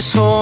긴 머리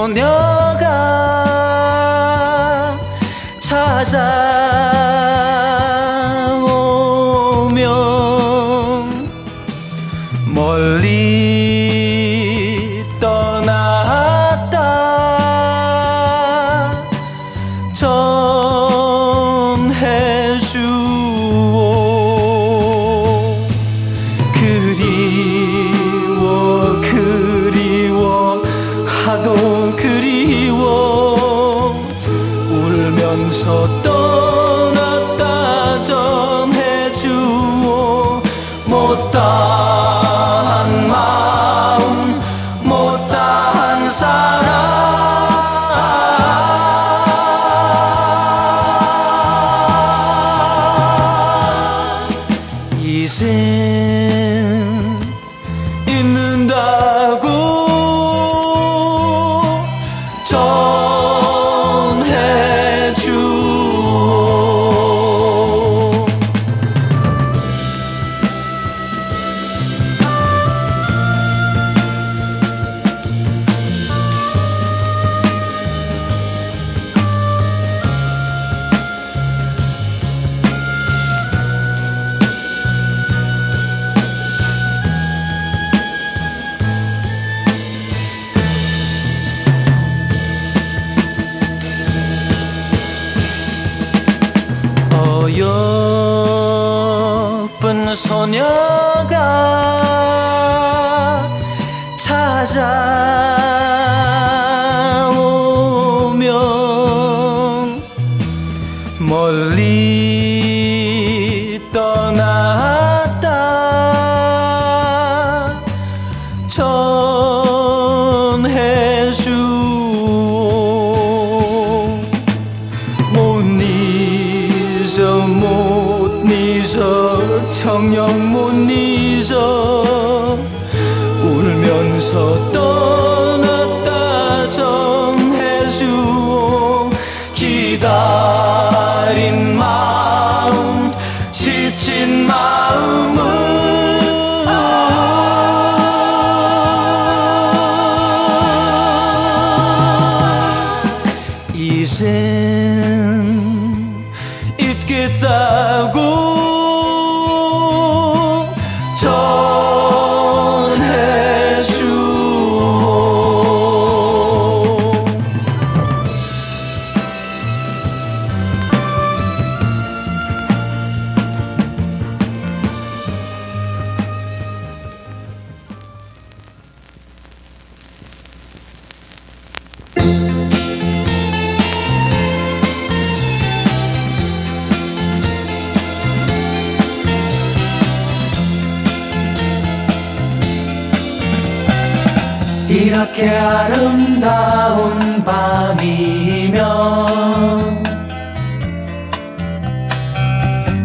이렇게 아름다운 밤이면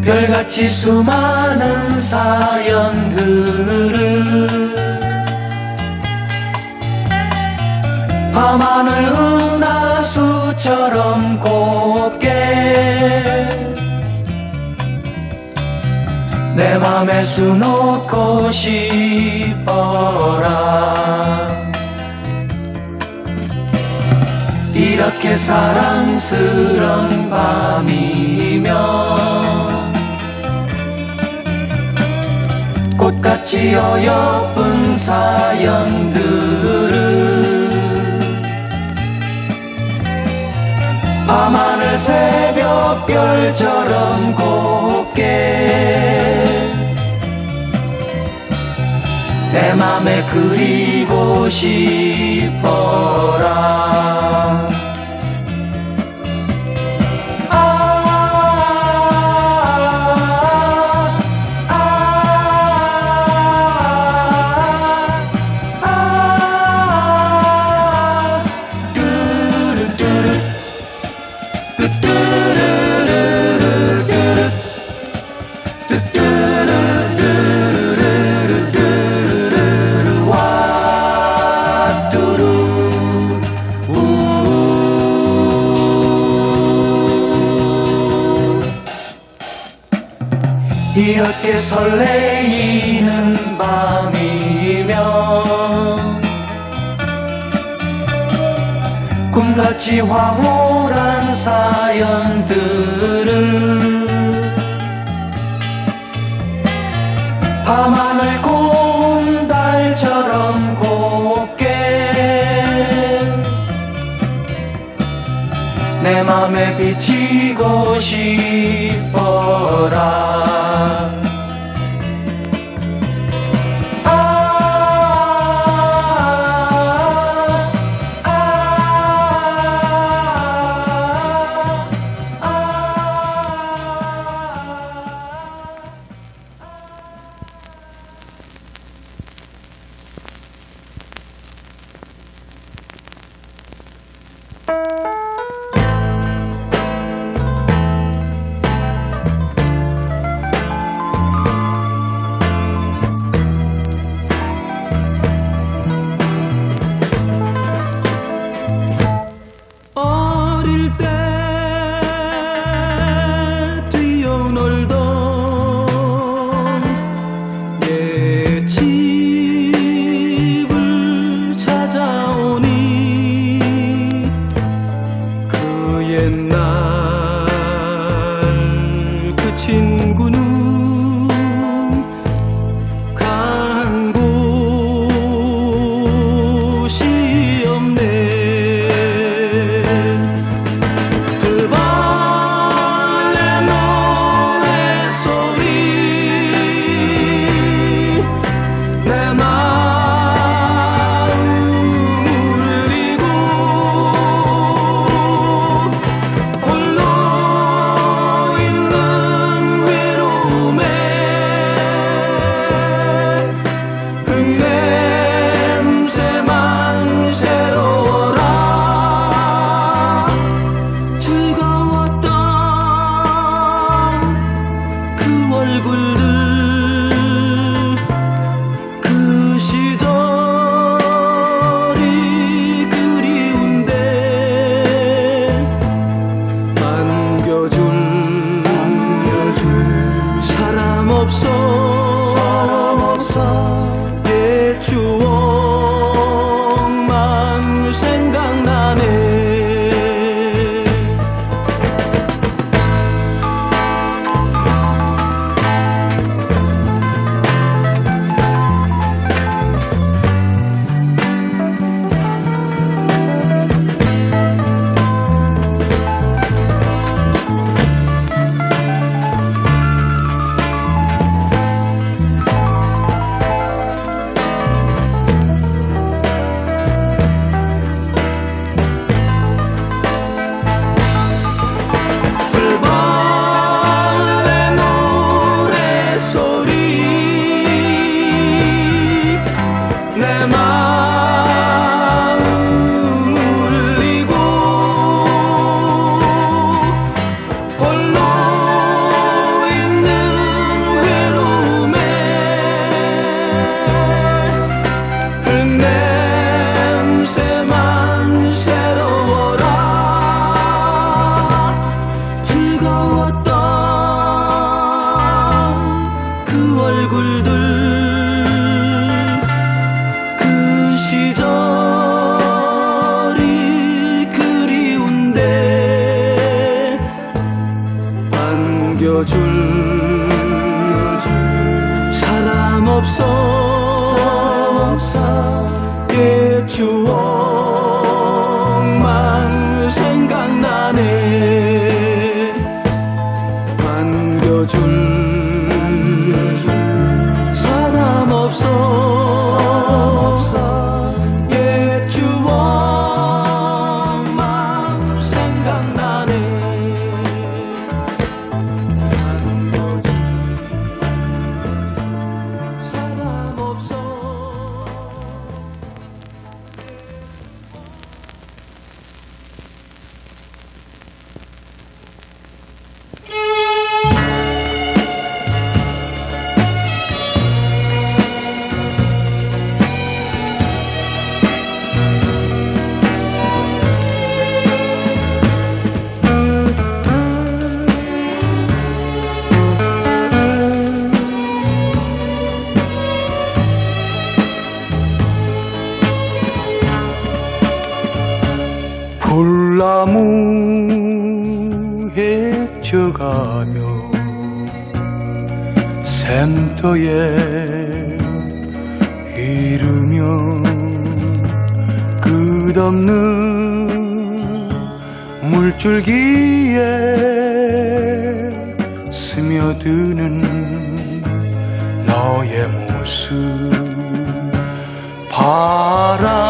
별같이 수많은 사연들을 밤하늘 은하수처럼 곱게 내 맘에 수놓고 싶어라 이렇게 사랑스런 밤이면 꽃같이 어여쁜 사연들을 밤하늘 새벽별처럼 곱게 내 맘에 그리고 싶어라 이렇게 설레이는 밤이면 꿈같이 황홀한 사연들을 밤하늘 고 밤에 비치고 싶어라. 없어, 없어. 예, 주 나무 헤쳐가며 샘터에 이르며 끝없는 물줄기에 스며드는 너의 모습. 파란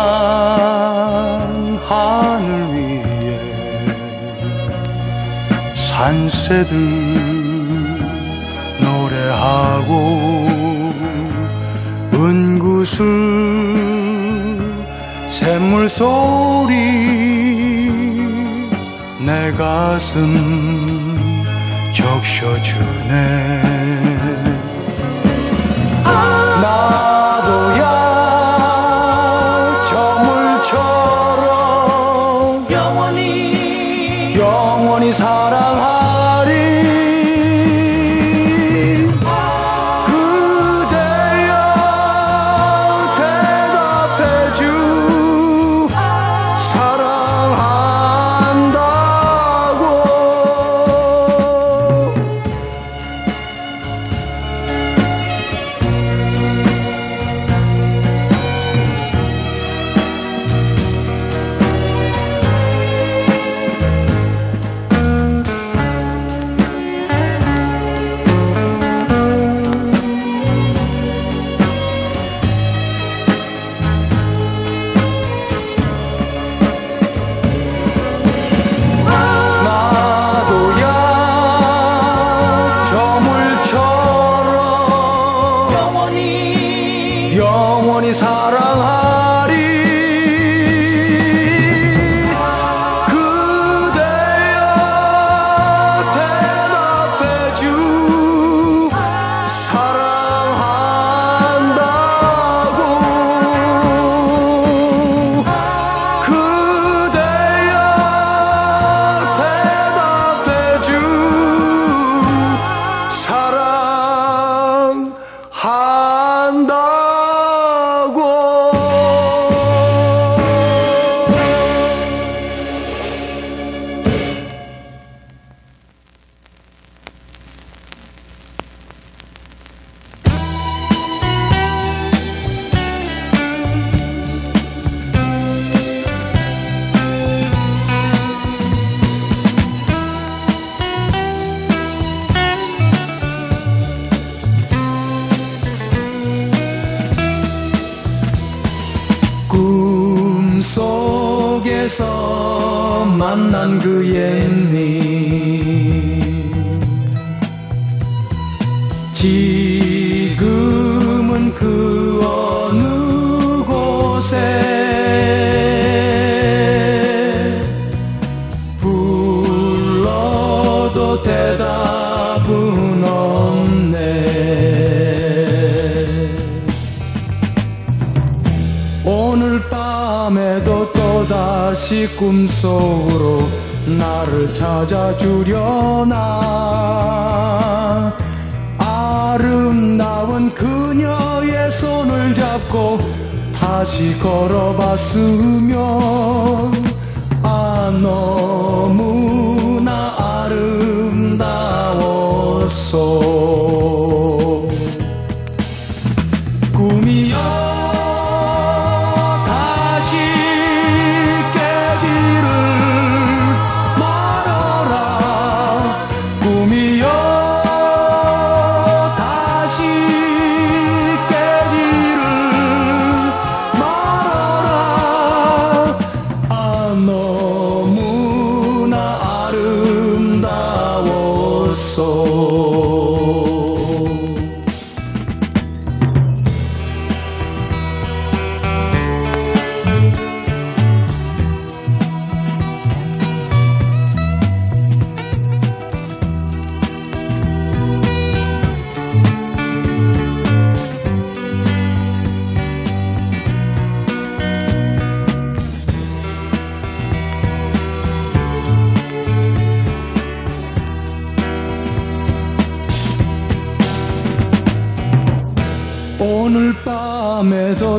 산새들 노래하고 은구슬 샘물 소리 내 가슴 적셔주네. 나도 꿈속에서 만난 그 옛님 지 밤에도 또다시 꿈속으로 나를 찾아주려나. 아름다운 그녀의 손을 잡고 다시 걸어봤으면 아 너무나 아름다웠어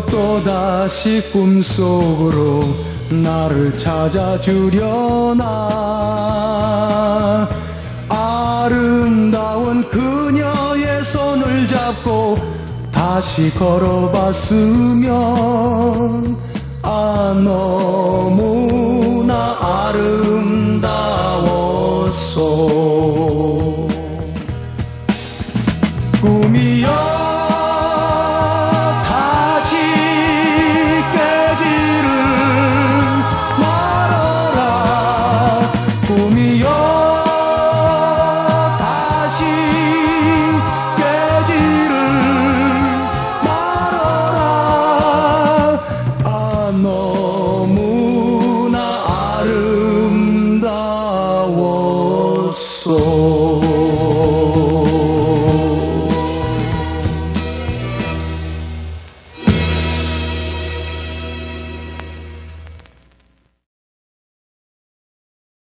또다시 꿈속으로 나를 찾아주려나. 아름다운 그녀의 손을 잡고 다시 걸어봤으면. 아 너무나 아름다웠어